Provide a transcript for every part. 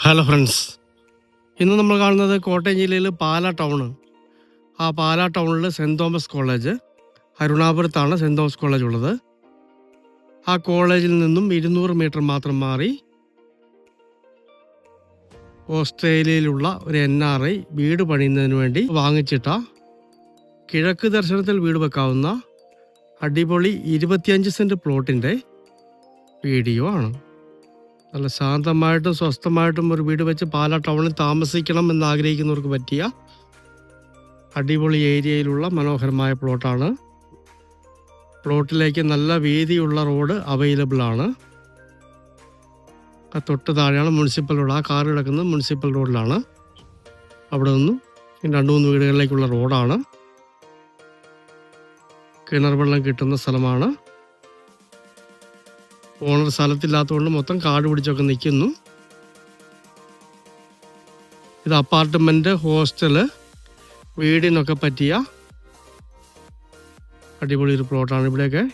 Hello friends ഇന്ന് നമ്മൾ കാണുന്നത് കോട്ടയം ജില്ലയിൽ പാല ടൗണ് ആ പാല ടൗണിൽ സെന്റ് തോമസ് കോളേജ് അരുണാപുരത്താണ് സെന്റ് തോമസ് കോളേജ് ഉള്ളത്. ആ കോളേജിൽ നിന്നും ഇരുന്നൂറ് മീറ്റർ മാത്രം മാറി ഓസ്ട്രേലിയയിലുള്ള ഒരു എൻ ആർ ഐ വീട് പണിയുന്നതിന് വേണ്ടി വാങ്ങിച്ചിട്ട കിഴക്ക് ദർശനത്തിൽ വീട് വെക്കാവുന്ന അടിപൊളി ഇരുപത്തിയഞ്ച് സെന്റ് പ്ലോട്ടിന്റെ വീഡിയോ ആണ്. നല്ല ശാന്തമായിട്ടും സ്വസ്ഥമായിട്ടും ഒരു വീട് വെച്ച് പാലാ ടൗണിൽ താമസിക്കണം എന്ന് ആഗ്രഹിക്കുന്നവർക്ക് പറ്റിയ അടിപൊളി ഏരിയയിലുള്ള മനോഹരമായ പ്ലോട്ടാണ്. പ്ലോട്ടിലേക്ക് നല്ല വീതിയുള്ള റോഡ് അവൈലബിൾ ആണ്. തൊട്ട് താഴെയാണ് മുനിസിപ്പൽ റോഡ്. ആ കാർ കിടക്കുന്നത് മുനിസിപ്പൽ റോഡിലാണ്. അവിടെ നിന്നും രണ്ട് മൂന്ന് വീടുകളിലേക്കുള്ള റോഡാണ്. കിണർ വെള്ളം കിട്ടുന്ന സ്ഥലമാണ്. ഓണർ സ്ഥലത്തില്ലാത്തതുകൊണ്ട് മൊത്തം കാട് പിടിച്ചൊക്കെ നിൽക്കുന്നു. ഇത് അപ്പാർട്ട്മെന്റ് ഹോസ്റ്റൽ വീടിനൊക്കെ പറ്റിയ അടിപൊളി ഒരു പ്ലോട്ടാണ് ഇവിടെയൊക്കെ.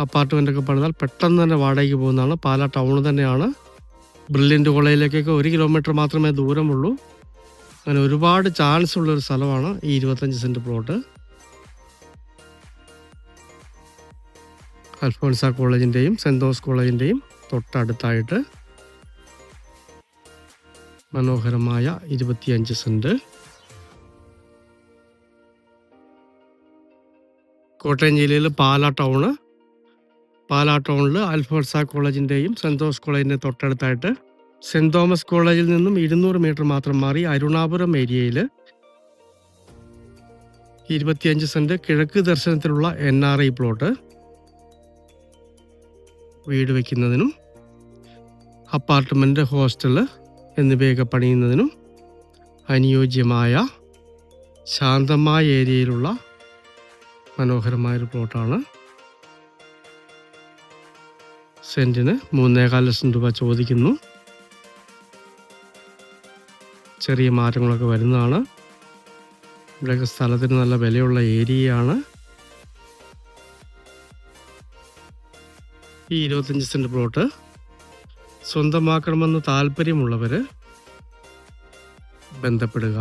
അപ്പാർട്ട്മെന്റൊക്കെ പണിതാൽ പെട്ടെന്ന് തന്നെ വാടകയ്ക്ക് പോകുന്നതാണ്. പാലാ ടൗൺ തന്നെയാണ്. ബ്രില്യന്റ് കോളേജിലേക്കൊക്കെ ഒരു കിലോമീറ്റർ മാത്രമേ ദൂരമുള്ളൂ. അങ്ങനെ ഒരുപാട് ചാൻസ് ഉള്ളൊരു സ്ഥലമാണ് ഈ ഇരുപത്തഞ്ച് സെന്റ് പ്ലോട്ട്. അൽഫോൺസ കോളേജിന്റെയും സെന്റ് തോമസ് കോളേജിന്റെയും തൊട്ടടുത്തായിട്ട് മനോഹരമായ ഇരുപത്തിയഞ്ച് സെന്റ് കോട്ടയം ജില്ലയിൽ പാലാ ടൗണ്. പാലാ ടൗണിൽ അൽഫോൺസ കോളേജിന്റെയും സെന്റ് തോമസ് കോളേജിന്റെ തൊട്ടടുത്തായിട്ട് സെന്റ് തോമസ് കോളേജിൽ നിന്നും ഇരുന്നൂറ് മീറ്റർ മാത്രം മാറി അരുണാപുരം ഏരിയയിൽ ഇരുപത്തിയഞ്ച് സെന്റ് കിഴക്ക് ദർശനത്തിലുള്ള എൻ ആർ ഐ പ്ലോട്ട്. വീട് വയ്ക്കുന്നതിനും അപ്പാർട്ട്മെന്റ് ഹോസ്റ്റൽ എന്നിവയൊക്കെ പണിയുന്നതിനും അനുയോജ്യമായ ശാന്തമായ ഏരിയയിലുള്ള മനോഹരമായൊരു പ്ലോട്ടാണ്. സെന്റിന് മൂന്നേകാൽ ലക്ഷം രൂപ ചോദിക്കുന്നു. ചെറിയ മാറ്റങ്ങളൊക്കെ വരുന്നതാണ്. ഇവിടെയൊക്കെ സ്ഥലത്തിന് നല്ല വിലയുള്ള ഏരിയയാണ്. ഈ ഇരുപത്തഞ്ച് സെന്റ് പ്ലോട്ട്. സ്വന്തമാക്കണമെന്ന് താല്പര്യമുള്ളവർ ബന്ധപ്പെടുക.